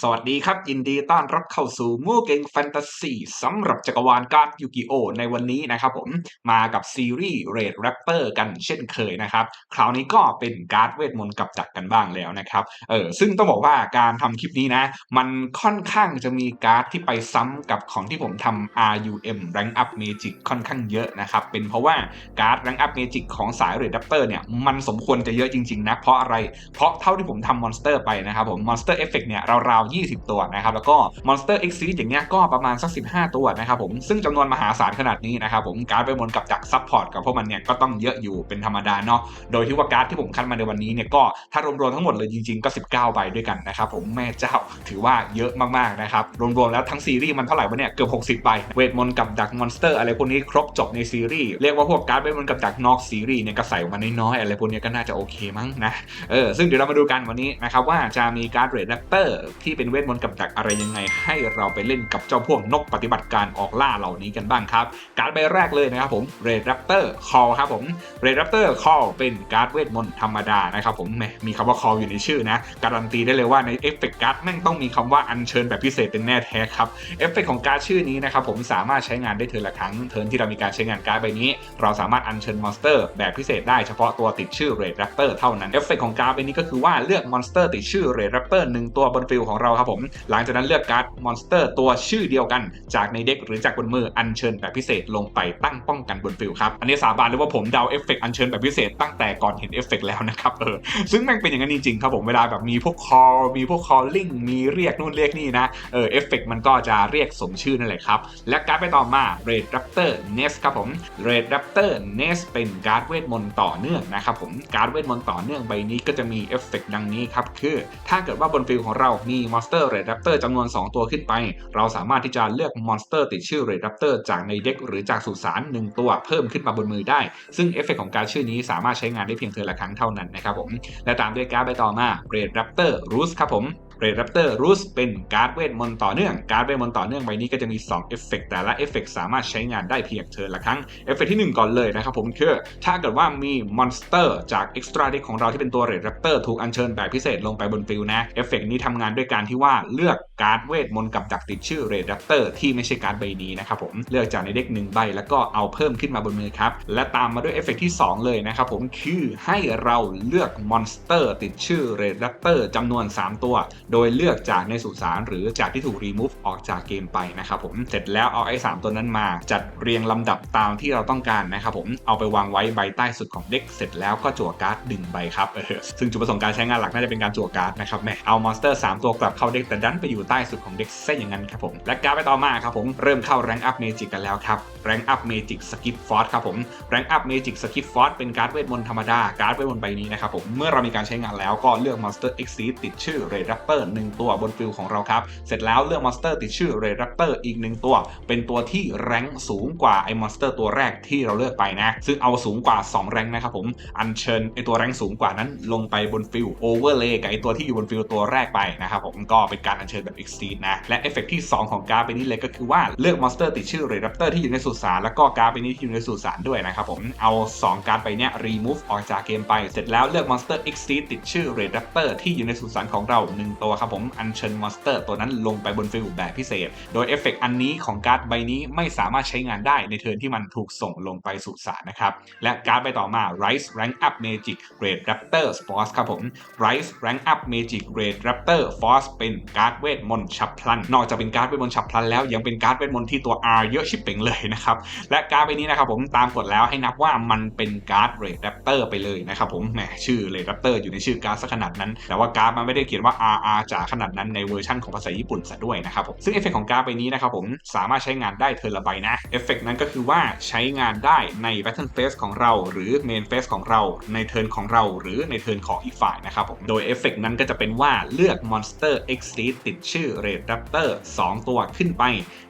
สวัสดีครับ ยินดีต้อนรับเข้าสู่มู่เก่งแฟนตาซีสำหรับจักรวาลการ์ดยูกิโอในวันนี้นะครับผมมากับซีรีส์เรดแรปเตอร์กันเช่นเคยนะครับ คราวนี้ก็เป็นการ์ดเวทมนต์กับจักรกันบ้างแล้วนะครับเออซึ่งต้องบอกว่าการทำคลิปนี้นะ มันค่อนข้างจะมีการ์ดที่ไปซ้ำกับของที่ผมทำ RUM Rank Up Magic ค่อนข้างเยอะนะครับ เป็นเพราะว่าการ์ด Rank Up Magic ของสายเรดแรปเตอร์เนี่ยมันสมควรจะเยอะจริงๆนะเพราะอะไรเพราะเท่าที่ผมทำมอนสเตอร์ไปนะครับผม Monster Effect เนี่ยเราาว 20 ตัวนะครับแล้วก็ Monster Exceed อย่างเงี้ยก็ประมาณสัก 15 ตัวนะครับผมซึ่งจำนวนมหาศาลขนาดนี้นะครับผมการ์ดไปมนกับจากซับพอร์ตกับพวกมันเนี่ยก็ต้องเยอะอยู่เป็นธรรมดาเนาะโดยที่ว่าการ์ดที่ผมคัดมาในวันนี้เนี่ยก็ถ้ารวมๆทั้งหมดเลยจริงๆก็ 19 ใบด้วยกันนะครับผมแม่เจ้าถือว่าเยอะมากๆนะครับรวมๆแล้วทั้งซีรีส์มันเท่าไหร่วะเนี่ยเกือบ60ใบเวทมนต์กับดักมอนสเตอร์อะไรพวกนี้ครบจบในซีรีส์เรียกว่าพวกการ์ดเวทมนต์กับดักนอกซีรีส์เนี่ยก็ใส่มาน้อยๆอะไรพวกนี้ก็น่าจะโอเคมั้งนะเออซึ่งเดี๋ยวเรามาดูกันวันนี้นะครับว่าจะมีการ์ดเรดแรปเตอร์ที่เป็นเวทมนต์กับดักอะไรยังไง ให้เราไปเล่นกับเจ้าพวกนกปฏิบัติการออกล่าเหล่านี้กันบ้างครับ การ์ดใบแรกเลยนะครับผมเรดแรปเตอร์คอลครับผมเรดแรปเตอร์คอลเป็นการ์ดเวทมนต์ธรรมดานะครับผมแหมมีคำว่าคออยู่ในชื่อนะการันตีได้เลยว่าในเอฟเฟกต์การ์ดแม่งต้องมีคำว่าอัญเชิญแบบพิเศษเป็นแน่แท้ครับเอฟเฟกต์ของการ์ดชื่อนี้นะครับผมสามารถใช้งานได้เทินละครั้งเทิร์นที่เรามีการใช้งานการ์ดใบนี้ เราสามารถอัญเชิญมอนสเตอร์แบบพิเศษได้เฉพาะตัวติดชื่อเรดแรปเตอร์เท่านั้นเอฟเฟกต์ของการ์ดใบนี้ก็คือว่าเลือกมอนสเตอร์ติดชื่อเรดแรปเตอร์หนึ่งตัวบนฟิลของเราครับผม หลังจากนั้นเลือกการ์ดมอนสเตอร์ตัวชื่อเดียวกัน จากในเด็กหรือจากบนมืออัญเชิญแบบพิเศษลงไปตั้งป้องกันบนฟิลครับ อันนี้สาบานเลยว่าผมเดาเอฟเฟกต์อัญเชิญแบบพิเศษตั้งแต่ก่อนเห็นเอฟเฟกต์แล้วนะครับเออซึ่งแม่งเป็นอย่างนั้นจริงๆครับผมเวลาแบบมีพวกคอมีพวกคอลลิ่งมีเรียกนู่นเรียกนี่นะเออเอฟเฟกต์มันก็จะเรียกสมชื่อนั่นแหละครับและการ์ดไปต่อมา Red Raptor Nest ครับผม Red Raptor Nest เป็นการ์ดเวทมนต์ต่อเนื่องนะครับผมการ์ดเวทมนต์ต่อเนื่องใบนี้ก็จะมีเอฟเฟกดังนี้ครับคือถ้าเกิดว่าบนฟิลของเรามีมอนสเตอร์ Red Raptor จำนวน 2 ตัวขึ้นไป เราสามารถที่จะเลือกมอนสเตอร์ติดชื่อ Red Raptor จากในเด็กหรือจากสุสาน1ตัวเพิ่มขึ้นมาบนมือได้ ซึ่งเอฟเฟกต์ของการชื่อนี้สามารถใช้งานได้เพียงเทอละครั้งเท่านั้นนะครับผมและตามด้วยการ์ดใบต่อมา Red Raptor Roost ครับผม Red Raptor Roost เป็นการ์ดเวทมนต์ต่อเนื่องการ์ดเวทมนต์ต่อเนื่องใบนี้ก็จะมี2เอฟเฟกต์แต่ละเอฟเฟกต์สามารถใช้งานได้เพียงเทิร์นละครั้งเอฟเฟกต์ที่ 1 ก่อนเลยนะครับผมคือถ้าเกิดว่ามีมอนสเตอร์จาก Extra Deck ของเราที่เป็นตัว Red Raptor ถูกอัญเชิญแบบพิเศษลงไปบนฟิลนะเอฟเฟกต์นี้ทำงานด้วยการที่ว่าเลือกการ์ดเวทมนต์กับดักติดชื่อ Red Raptor ที่ไม่ใช่การ์ดใบนี้นะครับผมเลือกจากในเด็กหนึ่งใบแล้วก็เอาเพิ่มขึ้นมาบนมือครับและตามมาด้วยเอฟเฟกต์ที่ 2 เลยนะครับผมคือให้เราเลือกมอนสเตอร์ติดชื่อ Red Raptor จำนวน 3 ตัวโดยเลือกจากในสุสานหรือจากที่ถูกรีมูฟออกจากเกมไปนะครับผมเสร็จแล้วเอาไอ้3ตัวนั้นมาจัดเรียงลำดับตามที่เราต้องการนะครับผมเอาไปวางไว้ใบใต้สุดของเด็กเสร็จแล้วก็จั่วการ์ดดึงใบครับเออซึ่งจุดประสงค์การใช้งานหลักน่าจะเป็นการจั่วการ์ดนะครับแหมเอามอนสเตอร์ 3 ตัวกลับเข้าเด็กแต่ดันไปอยู่ใต้สุดของเด็กซะอย่างนั้นครับผมและการ์ดไปต่อมาครับผมเริ่มเข้าแรงอัพเมจิกกันแล้วครับแรงอัพเมจิกสกิปฟอร์ครับผมแรงอัพเมจิกสกิปฟอร์เป็นการ์ดเวทมนต์ธรรมดาการ์ดเวทมนต์ใบนี้นะครับผมเมื่อเรามีการใช้งานแล้วก็เลือกมอนสเตอร์เอ็กซีติดชื่อเรดรับเอร์หนึ่งตัวบนฟิลของเราครับ เสร็จแล้วเลือกมอนสเตอร์ติดชื่อเรดรับเตอร์อีกหนึ่งตัว เป็นตัวที่แรงสูงกว่าไอ้มอนสเตอร์ตัวแรกที่เราเลือกไปนะ ซึ่งเอาสูงกว่า 2 แรงนะครับผม อัญเชิญไอ้ตัวแรงสูงกว่านั้นลงไปบนฟิลโอเวอร์เลย์กับไอ้ตัวที่อยู่บนฟิลตัวแรกไปนะครับผม ก็เป็นการอัญเชิญแบบ Exceed นะ และเอฟเฟกที่ 2 ของการ์ดไปนี้เลยก็คือว่าเลือกมอนสเตอร์ติดชื่อเรดรับเตอร์ที่อยู่ในสุสานแล้วก็การ์ดไปนี้ที่อยู่ในสุสานด้วยนะครับผมเอา 2 การ์ดไปเนี้ยรีมูฟออกจากเกมไป เสร็จแล้วเลือกมอนสเตอร์ Exceed ติดชื่อเรดรับเตอร์ที่อยู่ในสุสานของเรา1ตัวครับผมอัญเชิญมอนสเตอร์ตัวนั้นลงไปบนฟิลแบบพิเศษ โดยเอฟเฟกอันนี้ของการ์ดใบนี้ไม่สามารถใช้งานได้ในเทิร์นที่มันถูกส่งลงไปสุสานนะครับ และการ์ดใบต่อมา Rise Rank Up Magic Red Raptor Force ครับผม Rise Rank Up Magic Red Raptor Force เป็นการ์ดเวทมนต์ฉับพลัน นอกจากเป็นการ์ดเวทมนต์ฉับพลันแล้วยังเป็นการ์ดเวทมนต์ที่ตัว R เยอะชิบเป่งเลยนะครับและการ์ดใบนี้นะครับผมตามกฎแล้วให้นับว่ามันเป็นการ์ด Red Raptor ไปเลยนะครับผมแหมชื่อ Red Raptor อยู่ในชื่อการ์ดซะขนาดนั้น แต่ว่าการ์ดมันไม่ได้เขียนว่า RR จ๋าขนาดนั้นในเวอร์ชันของภาษาญี่ปุ่นซะด้วยนะครับผมซึ่งเอฟเฟกของการ์ดใบนี้นะครับผมสามารถใช้งานได้เทอร์ละใบนะเอฟเฟกนั้นก็คือว่าใช้งานได้ใน Battle Phase ของเรา หรือ Main Phase ของเราในเทิร์นของเราหรือในเทิร์นของอีกฝ่ายนะครับผมโดยเอฟเฟกนั้นก็จะเป็นว่าเลือก Monster Exceed ติดชื่อ Red Raptor 2ตัวขึ้นไป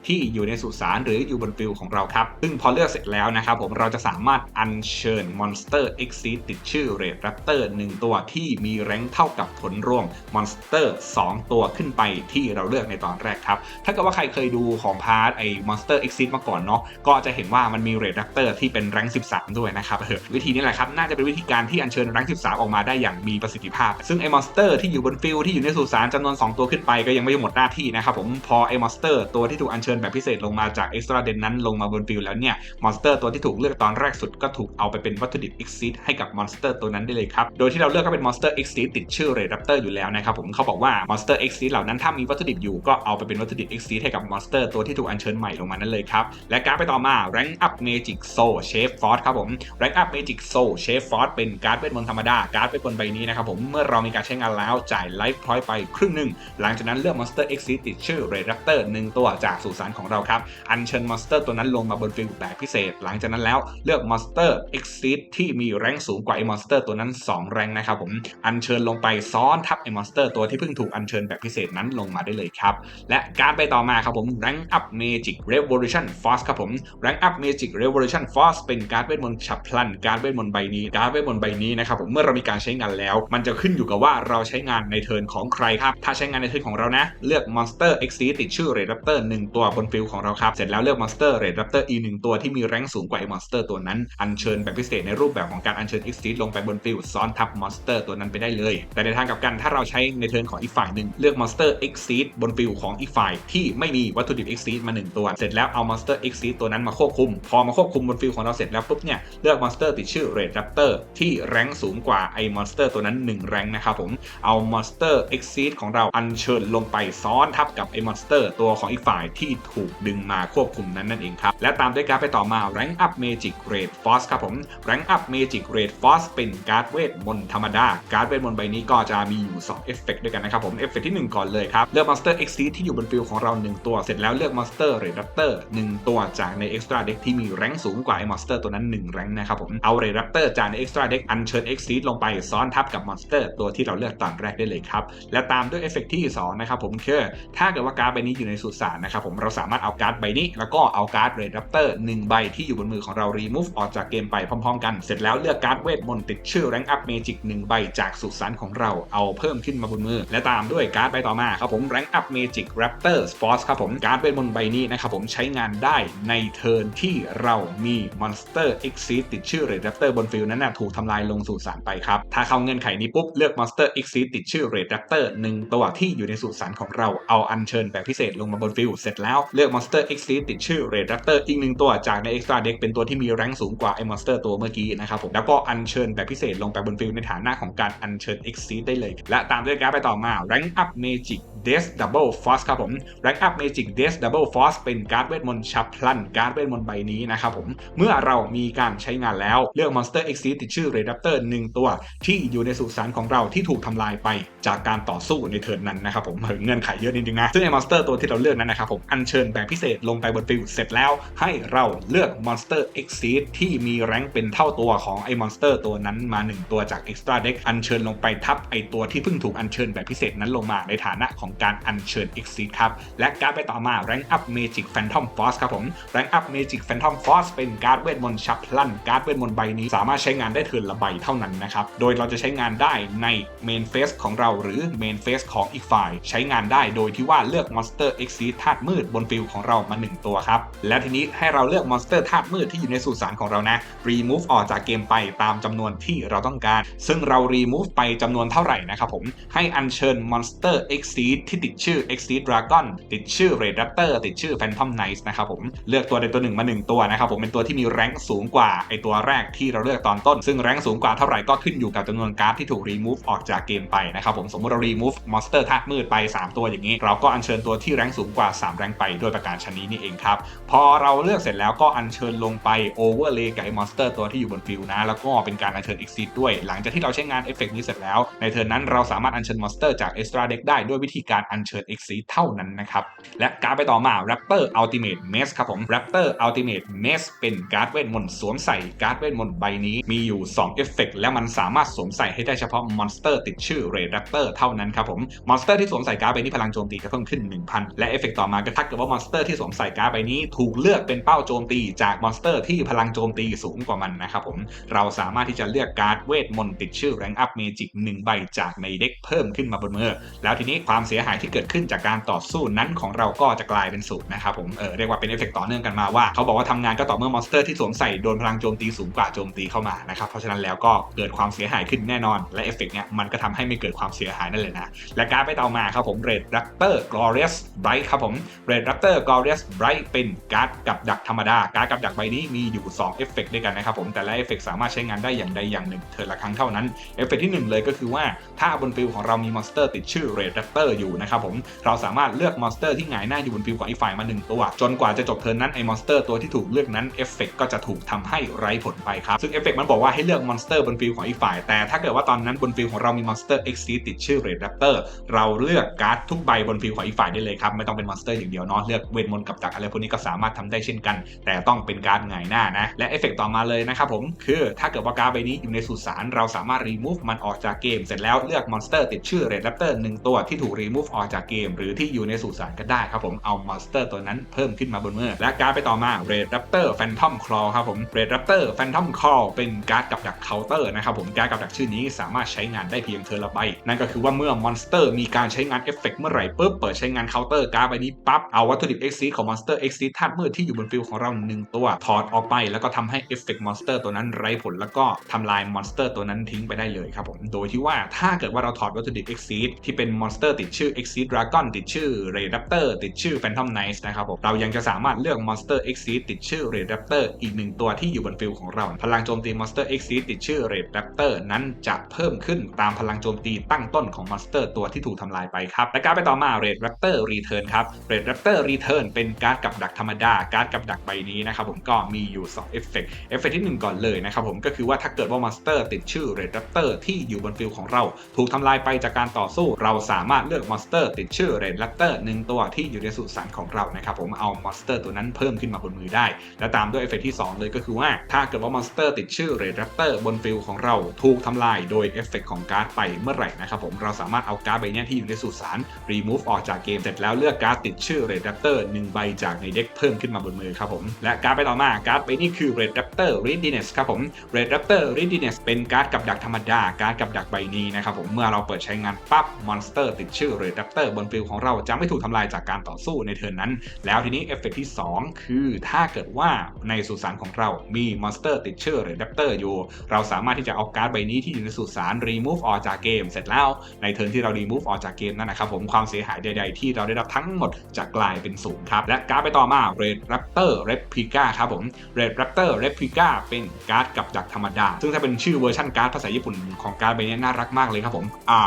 ที่อยู่ในสุสานหรืออยู่บนฟิลของเราครับซึ่งพอเลือกเสร็จแล้วนะครับผมเราจะสามารถอัญเชิญ Monster Exceed ติดชื่อ Red Raptor 1ตัวที่มีแรงเท่ากับผลรวม Monster ร์2ตัวขึ้นไปที่เราเลือกในตอนแรกครับ ถ้าเกิดว่าใครเคยดูของพาร์ทไอ้มอนสเตอร์เอ็กซิสมาก่อนเนาะก็จะเห็นว่ามันมีเรดดักเตอร์ที่เป็นแรง13 ด้วยนะครับเออวิธีนี้แหละครับน่าจะเป็นวิธีการที่อัญเชิญแรง13 ออกมาได้อย่างมีประสิทธิภาพ ซึ่งไอ้มอนสเตอร์ที่อยู่บนฟิลที่อยู่ในสุสานจำนวน 2 ตัวขึ้นไปก็ยังไม่หมดหน้าที่นะครับผมพอไอ้มอนสเตอร์ตัวที่ถูกอัญเชิญแบบพิเศษลงมาจากเอ็กซ์ตร้าเดนนั้นลงมาบนฟิลแล้วเนี่ยมอนสเตอร์ตัวที่ถูกเลือกตอนแรกสุดก็ถูกเอาไปเป็นวัตถุดิบเอ็กซิสให้กับมอนสเตอร์ตัวนั้นได้เลยครับโดยที่เราเลือกก็เป็นมอนสเตอร์เอ็กซิสติดชื่อเรดดักเตอร์อยู่แล้วนะครับผมเขาบอกว่ามอนสเตอร์เอ็กซิสเหล่านั้นถ้ามีวัตถุดิบอยู่ก็เอาไปเป็นวัตถุดิบเอ็กซิสให้กับมอนสเตอร์ตัวที่ถูกอัญเชิญใหม่ลงมานั่นเลยครับ และการไปต่อมา Rank Up Magic Soul Shape Force ครับผม Rank Up Magic Soul Shape Force เป็นการ์ดเวทมนต์ธรรมดาการ์ดเวทมนต์ใบนี้นะครับผมเมื่อเรามีการใช้งานแล้วจ่ายไลฟ์พอยต์ไปครึ่งหนึ่งหลังจากนั้นเลือกมอนสเตอร์ Exit ติดชื่อ Red Raptor หนึ่งตัวจากสุสานของเราครับอัญเชิญมอนสเตอร์ตัวนั้นลงมาบนฟิลด์แบบพิเศษ หลังจากนั้นแล้วเลือกมอนสเตอร์ Exit ที่มีแรงสูงกว่าไอ้มอนสเตอร์ตัวนั้น 2 แรงนะครับผมอัญเชิญลงไปซ้อนทับไอ้มอนสเตอร์ตัวที่เพิ่งถูกอัญเชิญแบบพิเศษนั้นลงมาได้เลยครับ และการไปต่อมาครับผม Rank Up Magic Revolution Force ครับผม Rank Up Magic Revolution Force เป็นการเวทมนต์ฉับพลัน การเวทมนต์ใบนี้ การเวทมนต์ใบนี้นะครับผมเมื่อเรามีการใช้งานแล้ว มันจะขึ้นอยู่กับว่าเราใช้งานในเทิร์นของใครครับ ถ้าใช้งานในเทิร์นของเรานะ เลือก Monster X ติดชื่อ Red Raptor 1 ตัวบนฟิลของเราครับ เสร็จแล้วเลือก Monster Red Raptor อีหนึ่งตัวที่มีแรงสูงกว่าไอ้ Monster ตัวนั้น อัญเชิญแบบพิเศษในรูปแบบของการอัญเชิญ X ลงไปบนฟิลซ้อนทับ Monster ตัวนั้นไปได้เลย แต่ในทางกลับกันถ้าเราใช้ในเทิร์นของอีกฝ่ายหนึ่งเลือก Monster X บนฟิลของอีกฝ่ายที่ไม่มีวัตถุดิบ X มาหนึ่งตัว เสร็จแล้วเอา Monster X ตัวนั้นมาควบคุม พอมาควบคุมบนฟิลของเราเสร็จแล้วปุ๊บเนี่ยเลือกมอนสเตอร์ติดชื่อ Red Raptor ที่แรงสูงกว่าไอ้มอนสเตอร์ตัวนั้น 1 แรงนะครับผมเอามอนสเตอร์ Exceed ของเราอัญเชิญลงไปซ้อนทับกับไอ้มอนสเตอร์ตัวของอีกฝ่ายที่ถูกดึงมาควบคุมนั้นนั่นเองครับและตามด้วยการไปต่อมา Rank Up Magic Red Force ครับผม Rank Up Magic Red Force เป็นการ์ดเวทมนต์ธรรมดาการ์ดเวทมนต์ใบนี้ก็จะมีอยู่2เอฟเฟกด้วยกันนะครับผมเอฟเฟกที่ 1 ก่อนเลยครับเลือกมอนสเตอร์ Exceed ที่อยู่บนฟิลของเรา 1 ตัว เสร็จแล้วเลือกมอนสเตอร์ Red Raptor 1 ตัวจากใน Extra Deck ที่มีแรงสูงกว่าไอ้มอนสเตอร์ตัวนั้น 1 แรงนะครับผมเอา Red Raptor จากใน Extra Deck อัญเชิญ Exceed ลงไปซ้อนทับกับมอนสเตอร์ตัวที่เราเลือกตอนแรกได้เลยครับและตามด้วยเอฟเฟกที่2นะครับผมคือถ้าเกิดว่าการ์ดใบนี้อยู่ในสุสานนะครับผมเราสามารถเอาการ์ดใบนี้ แล้วก็เอาการ์ด Red Raptor 1ใบที่อยู่บนมือของเรา remove ออกจากเกมไปพร้อมๆ กัน เสร็จแล้วเลือกการ์ดเวทมนต์ติดชื่อ Rank Up Magic 1ใบจากสุสานของเราเอาเพิ่มขึ้นมาบนมือและตามด้วยการ์ดใบต่อมาครับผม Rank Up Magic Raptor Force ครับผมการ์ดเวทมนต์ใบนี้นะครับผมใช้งานได้ในเทิร์นที่เรามี Monster Exceed ติดชื่อ Red Raptor บนฟิลนั้นนะถูกทำลายลงสู่สารไปครับ ถ้าเข้าเงื่อนไขนี้ปุ๊บ เลือก Monster Exceed ติดชื่อ Red Raptor 1ตัวที่อยู่ในสุสานของเราเอาอัญเชิญแบบพิเศษลงมาบนฟิลเสร็จแล้วเลือก Monster Exceed ติดชื่อ Red Raptor อีกหนึ่งตัวจากใน Extra Deck เป็นตัวที่มีแรงสูงกว่าไอ้ Monster ตัวเมื่อกี้นะครับผมแล้วก็อัญเชิญแบบพิเศษลงไปบนฟิลในฐานะของการอัญเชิญ Exceed ได้เลย และตามด้วยการ์ดไปต่อมาา Rank Up Magic Death Double Force ครับผม Rank Up Magic Death Double Force เป็นการ์ดเวทมนต์ฉับพลันการ์ดเวทมนต์ใบนี้นะครับผม เมื่อเรามีการใช้งานแล้วเลือก Monster X ติดชื่อ r e d a p t o r 1 ตัว ที่อยู่ในสุสานของเราที่ถูกทำลายไปจากการต่อสู้ในเทิร์นนั้นนะครับผมเงื่อนไขเยอะจริงนะ ซึ่งไอ้ Monster ตัวที่เราเลือกนั้นนะครับผมอัญเชิญแบบพิเศษลงไปบนฟิลเสร็จแล้ว ให้เราเลือก Monster Exceed ที่มีแรงเป็นเท่าตัวของไอ้ Monster ตัวนั้นมา 1 ตัวจาก Extra Deck อัญเชิญลงไปทับไอ้ตัวที่เพิ่งถูกอัญเชิญแบบพิเศษนั้นลงมาในฐานะของการอัญเชิญ Exceed ครับ และการไปต่อมา Rank Up Magic Phantom Force ครับผม Rank Up Magic Phantom Force เป็นการ์ดเวทมนต์ฉับพลันการ์ดเวทมนต์ใบนี้สามารถใช้งานได้เทินละใบเท่านั้นนะครับ โดยเราจะใช้งานได้ในเมนเฟสของเราหรือเมนเฟสของอีกฝ่าย ใช้งานได้โดยที่ว่าเลือก Monster Exceed ธาตุมืดบนฟิลของเรามา 1 ตัวครับ และทีนี้ให้เราเลือก Monster ธาตุมืดที่อยู่ในสุสานของเรานะ Remove ออกจากเกมไปตามจำนวนที่เราต้องการ ซึ่งเรา Remove ไปจำนวนเท่าไหร่นะครับผมให้อัญเชิญ Monster Exceed ที่ติดชื่อ Exceed Dragon ติดชื่อ Red Raptor ติดชื่อ Phantom Knight นะครับผมเลือกตัวใดตัวหนึ่งมา 1 ตัวนะครับผมเป็นตัวที่มีแรงสูงกว่าไอตัวแรกที่เราเลือกตอนต้น ซึ่งแรงสูงกว่าเท่าไหร่ก็ขึ้นอยู่กับจำนวนการ์ดที่ถูก remove ออกจากเกมไปนะครับผมสมมติเรา remove monster ธาตุมืดไป 3 ตัวอย่างนี้ เราก็อัญเชิญตัวที่แรงสูงกว่า 3 แรงไปด้วยประการชนนี้นี่เองครับพอเราเลือกเสร็จแล้วก็อัญเชิญลงไป overlay กับไอ้ monster ตัวที่อยู่บนฟิลนะแล้วก็เป็นการอัญเชิญ exit ด้วย หลังจากที่เราใช้งานเอฟเฟกนี้เสร็จแล้วในเทิร์นนั้นเราสามารถอัญเชิญ monster จาก extra deck ได้ด้วยวิธีการอัญเชิญ exit เท่านั้นนะครับ และการไปต่อมา raptor ultimate mess ครับผม raptor ultimate mess เป็นการ์ดเวทมนต์สวมใส่การ์ดเวทมนต์ใบนี้มีอยู่2เอฟเฟกและมันสามารถสวมใส่ให้ได้เฉพาะมอนสเตอร์ติดชื่อ Red Raptor เท่านั้นครับผมมอนสเตอร์ที่สวมใส่การ์ดใบนี้พลังโจมตีจะเพิ่มขึ้น 1000 และเอฟเฟกต่อมาก็ถ้าเกิดว่ามอนสเตอร์ที่สวมใส่การ์ดใบนี้ถูกเลือกเป็นเป้าโจมตีจากมอนสเตอร์ที่พลังโจมตีสูงกว่ามันนะครับผมเราสามารถที่จะเลือกการ์ดเวทมนต์ติดชื่อ Rank Up Magic 1ใบจากในเด็กเพิ่มขึ้นมาบบนมือ แล้วทีนี้ความเสียหายที่เกิดขึ้นจากการต่อสู้นั้นของเราก็จะกลายเป็นศูนย์นะครับผมเออเรียกว่าเป็นเอฟเฟกต่อเนื่องกันมาว่าเขาบอกว่าทำงานก็ต่อเมื่อมอนสเตอร์ที่สวมใส่โดนพลังโจมตีสูงกว่าโจมตีเข้ามานะครับเพราะฉะนั้นแล้วก็เกิดความเสียหายขึ้นแน่นอน และเอฟเฟกเนี่ยมันก็ทำให้ไม่เกิดความเสียหายนั่นเลยนะและการไปต่อมาครับผมเรดรัปเตอร์กลอเรียสไบรท์ครับผมเรดรัปเตอร์กลอเรียสไบรท์เป็นการ์ดกับดักธรรมดาการ์ดกับดักใบนี้มีอยู่2เอฟเฟกด้วยกันนะครับผมแต่ละเอฟเฟกสามารถใช้งานได้อย่างใดอย่างหนึ่งเทิร์นละครั้งเท่านั้นเอฟเฟกที่หนึ่งเลยก็คือว่าถ้าบนฟิลของเรามีมอนสเตอร์ติดชื่อเรดแรปเตอร์อยู่นะครับผมเราสามารถเลือกมอนสเตอร์ที่หงายหน้าอยู่บนฟิลของอีกฝ่ายมาหนึ่งตัว จนกว่าจะจบเทิร์นนั้นไอ้มอนสเตอร์ตัวที่ถูกเลือกนั้นเอฟเฟกก็จะถูกทำให้ไร้ผลไปครับซึ่งเอฟเฟกมันบอกว่าให้เลือกมอนสเตอร์บนฟิลของอีกฝ่าย แต่ถ้าเกิดว่าตอนนั้นบนฟิลของเรามีมอนสเตอร์เอ็กซีติดชื่อเรดแรปเตอร์เราเลือกการ์ดทุกใบบนฟิลของอีกฝ่ายได้เลยครับไม่ต้องเป็นมอนสเตอร์อย่างเดียวเนาะเลือกเวทมนต์กับดักอะไรพวกนี้ก็สามารถทำได้เช่นกัน แต่ต้องเป็นการหงายหน้านะและเอฟเฟกต่อมาเลยนะครับผมคือถ้าเกิดว่าการ์ดใบนี้อยู่ในสุสานเราสามารถรีมูฟมันออกจากเกมเสร็จแล้วเลือกมอนสเตอร์ติดชื่อเรดรปเตอร์หนึ่งตัวที่ถูกรีมูฟออกจากเกม หรือที่อยู่ในสุสานก็ได้ครับผมเอามอนสเตอร์ตัวนั้นเพิ่มขึ้นมาบนเมื่อและการ์ดไปต่อมาเรดรัปเตอร์แฟนทอมคลอครับผมเรดรัปเตอร์แฟนทอมคลอเป็นการ์ดกับดักเคาน์เตอร์นะครับผมการ์ดกับดักชื่อนี้สามารถใช้งานได้เพียงเทอร์ละใบนั่นก็คือว่าเมื่อมอนสเตอร์มีการใช้งานเอฟเฟกเมื่อไหร่ปุ๊บเปิดใช้งานเคาน์เตอร์การ์ดใบนี้ปั๊บเอาวัตถุดิบเอ็กซีของมอนสเตอร์เอ็กซีธาตุมืดที่อยู่บนฟิลของเราหนึ่งตัวถอดออกไปแล้วก็ทำให้เอฟเฟกมอนสเตอร์ตัวนั้นไร้ผลแล้วก็ทำลายมอนสเตอร์ตัวนั้นทิ้งไปได้เลยครับผมโดยที่ว่าถ้าเกิดว่าเราถอดวัตถุดิบเซีที่เป็นมอนสเตอร์ติดชื่อเอ็กซีดราก้อนติดชื่อเรด r ปเตอร์ติดชื่อแฟนทอมไนท์นะครับผมเรายังจะสามารถเลือกมอนสเตอร์เอ็กซีติดชื่อเรด r ปเตอร์อีกหนึ่งตัวที่อยู่บนฟิลของเรา พลังโจมตีมอนสเตอร์เอ็กซีติดชื่อเรด r ปเตอร์นั้นจะเพิ่มขึ้นตามพลังโจมตีตั้งต้นของมอนสเตอร์ตัวที่ถูกทำลายไปครับและการไปต่อมาเรด r ปเตอร์รีเทิร์นครับเรด r ปเตอร์รีเทิร์นเป็นการ์ดกับดักธรรมดา การ์ดกับดักใบนี้นะครับผมก็มีอยู่2เอฟเฟกต์เอฟเฟกต์ที่ 1 ก่อนเลยนะครับผมก็คือว่าถ้าเกิดว่ามอนสเตอร์ติดชื่อเรด r ปเตอร์ที่อยู่บนฟิลของเรา ถูกทำลายไปจากการต่อสู้เราสามารถเลือกมอนสเตอร์ติดชื่อเรด r ปเตอร์หนึ่งตัวที่อยู่ในสุสานของเรานะครับผมเอามอนสเตอร์ตัวนั้นเพิ่มขึ้นมาบนมือได้ และตามด้วยเอฟเฟกต์ที่ 2 เลยก็คือว่า ถ้าเกิดว่ามอนสเตอร์ติดชื่อเรด r ปเตอร์บนฟิลของเราถูกทำลายโดยเอฟเฟกต์ของการ์ดไปเมื่อไหร่นะครับผมเราสามารถเอาการ์ดใบนี้ที่อยู่ในสุสานรีมูฟออกจากเกมเสร็จแล้วเลือกการ์ดติดชื่อเรด r ปเตอร์หนึ่งใบจากในเด็กเพิ่มขึ้นมาบนมือครับผมและการ์ดไปต่อมาการ์ดใบนี้คือ Red Raptor Readiness ครับผม Red Raptor Readiness เป็นการ์ดกับดักธรรมดาการ์ดกับดักใบนี้นะครับผมเมื่อเราเปิดใช้งานปั๊บมอนสเตอร์ติดชื่อ Red Raptor บนฟิลของเราจะไม่ถูกทำลายจากการต่อสู้ในเทิร์นนั้น แล้วทีนี้เอฟเฟกที่ 2 คือถ้าเกิดว่าในสุสานของเรามีมอนสเตอร์ติดชื่อ Red Raptor อยู่ เราสามารถที่จะเอาการ์ดใบนี้ที่อยู่ในสุสาน remove ออกจากเกมเสร็จแล้วในเทิร์นที่เรา remove ออกจากเกมนั่นนะครับผมความเสียหายใดๆที่เราได้รับทั้งหมดจะกลายเป็นศูนย์ครับและการ์ดไปต่อมา Red Raptor Replica ครับผม Red Raptor Replica เป็นการ์ดกับดักธรรมดา ซึ่งถ้าเป็นชื่อเวอร์ชันการ์ดภาษาญี่ปุ่นของการ์ดใบนี้น่ารักมากเลยครับผมอ่า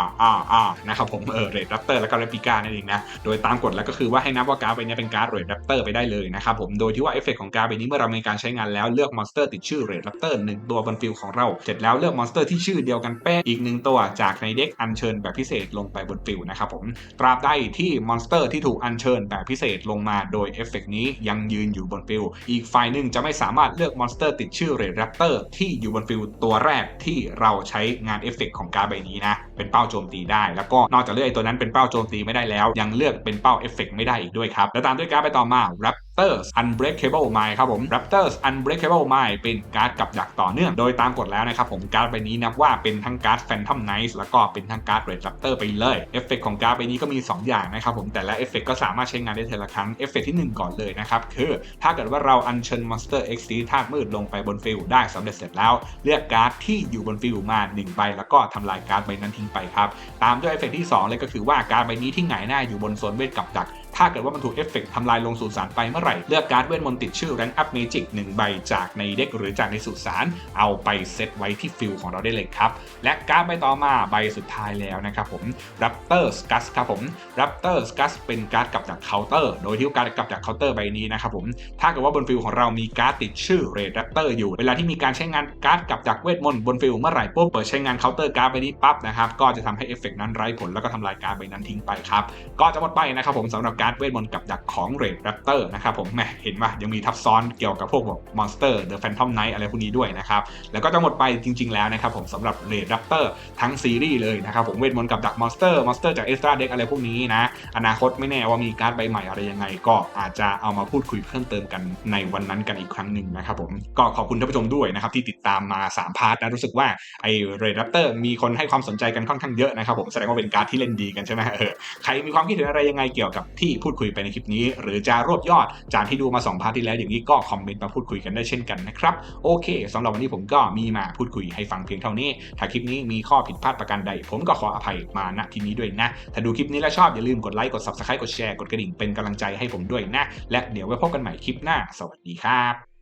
อ่าอ่านะครับผมเออ Red Raptor แล้วก็ Replica นั่นเองนะโดยตามกฎแล้วก็คือว่าให้นับว่าการ์ดใบนี้เป็นการ์ด Red Raptor ไปได้เลยนะครับผมโดยที่ว่าเอฟเฟกของการ์ดใบนี้เมื่อเรามีการใช้งานแล้วเลือกมอนสเตอร์ติดชื่อ Red Raptor หนึ่งตัวบนฟิลของเราเสร็จแล้วเลือกมอนสเตอร์ที่ชื่อเดียวกันเป๊ะอีกหนึ่งตัวจากในเด็กอัญเชิญแบบพิเศษลงไปบนฟิลนะครับผมตราบใดที่มอนสเตอร์ที่ถูกอัญเชิญแบบพิเศษลงมาโดยเอฟเฟกนี้ยังยืนอยู่บนฟิลอีกฝ่ายหนึ่งจะไม่สามารถเลือกมอนสเตอร์ติดชื่อเรดแรปเตอร์ที่อยู่บนฟิลตัวแรกที่เราใช้งานเอฟเฟกของการ์ดใบนี้นะเป็นเป้าโจมตีได้แล้วก็นอกจากเลือกไอ้ตัวนั้นเป็นเป้าโจมตีไม่ได้แล้ว ยังเลือกเป็นเป้าเอฟเฟกไม่ได้อีกด้วยครับ และตามด้วยการ์ดไปต่อมา Raptors Unbreakable Mind ครับผม Raptors Unbreakable Mind เป็นการ์ดกับดักต่อเนื่อง โดยตามกฎแล้วนะครับผมการ์ดใบนี้นับว่าเป็นทั้งการ์ด Phantom Knight แล้วก็เป็นทั้งการ์ด Red Raptor ไปเลยเอฟเฟกของการ์ดใบนี้ก็มี 2 อย่างนะครับผมแต่ละเอฟเฟกก็สามารถใช้งานได้เทละครั้งเอฟเฟกที่ 1 ก่อนเลยนะครับคือถ้าเกิดว่าเราอัญเชิญ Monster X ธาตุมืดลงไปบนฟิลได้สำเร็จเสร็จแล้ว เลือกการ์ดที่อยู่บนฟิลมา1ใบแล้วก็ทำลายการ์ดใบนั้นทิ้งไปครับตามด้วยเอฟเฟกที่ 2 เลยก็คือว่าการ์ดใบนี้ที่หงายหน้าอยู่บนโซนเวทกับดัก ถ้าเกิดว่ามันถูกเอฟเฟกต์ทำลายลงสู่สารไปเมื่อไหร่ เลือกการ์ดเวทมนต์ติดชื่อ Rank Up Magic 1ใบจากในเด็กหรือจากในสุสานเอาไปเซตไว้ที่ฟิลของเราได้เลยครับ และการ์ดใบต่อมาใบสุดท้ายแล้วนะครับผม Raptor Scus ครับผม Raptor Scus เป็นการ์ดกับดักเคาน์เตอร์โดยที่การ์ดกับดักเคาน์เตอร์ใบนี้นะครับผมถ้าเกิดว่าบนฟิลของเรามีการ์ดติดชื่อ Red Raptor อยู่เวลาที่มีการใช้งานการ์ดกับดักเวทมนต์บนฟิลเมื่อไหร่ปุ๊บเปิดใช้งานเคาน์เตอร์การ์ดใบนี้ปั๊บนะครับก็จะทำให้เอฟเฟกนั้นไร้ผลแล้วก็ทำลายการ์ดใบนั้นทิ้งไปครับก็จะหมดไปนะครับผมสำหรับการการ์ดเวทมนต์กับดักของเรดแรปเตอร์นะครับผมแหมเห็นว่ายังมีทับซ้อนเกี่ยวกับพวกแบบมอนสเตอร์เดอะแฟนทอมไนท์อะไรพวกนี้ด้วยนะครับ แล้วก็จะหมดไปจริง ๆ แล้วนะครับผมสำหรับเรดแรปเตอร์ทั้งซีรีส์เลยนะครับผมเวทมนต์กับดักมอนสเตอร์มอนสเตอร์จากเอ็กซ์ตร้าเด็กอะไรพวกนี้นะ อนาคตไม่แน่ว่ามีการ์ดใบใหม่อะไรยังไง ก็อาจจะเอามาพูดคุยเพิ่มเติมกันในวันนั้นกันอีกครั้งหนึ่งนะครับผมก็ขอบคุณท่านผู้ชมด้วยนะครับที่ติดตามมา 3 พาร์ทนะรู้สึกว่าไอ้เรดแรปเตอร์มีคนให้ความสนใจกันค่อนข้างเยอะนะครับผมแสดงว่าเป็นการ์ดที่เล่นดีกันใช่ไหมเออใครมีความคิดเห็นอะไรยังไงเกี่ยวกับที่พูดคุยไปในคลิปนี้ หรือจะรวบยอดจากที่ดูมา2พาร์ทที่แล้วอย่างนี้ก็คอมเมนต์มาพูดคุยกันได้เช่นกันนะครับโอเคสำหรับวันนี้ผมก็มีมาพูดคุยให้ฟังเพียงเท่านี้ ถ้าคลิปนี้มีข้อผิดพลาดประการใด ผมก็ขออภัยมาณที่นี้ด้วยนะ ถ้าดูคลิปนี้แล้วชอบอย่าลืมกดไลค์กด subscribe กดแชร์กดกระดิ่งเป็นกำลังใจให้ผมด้วยนะ และเดี๋ยวไว้พบกันใหม่คลิปหน้า สวัสดีครับ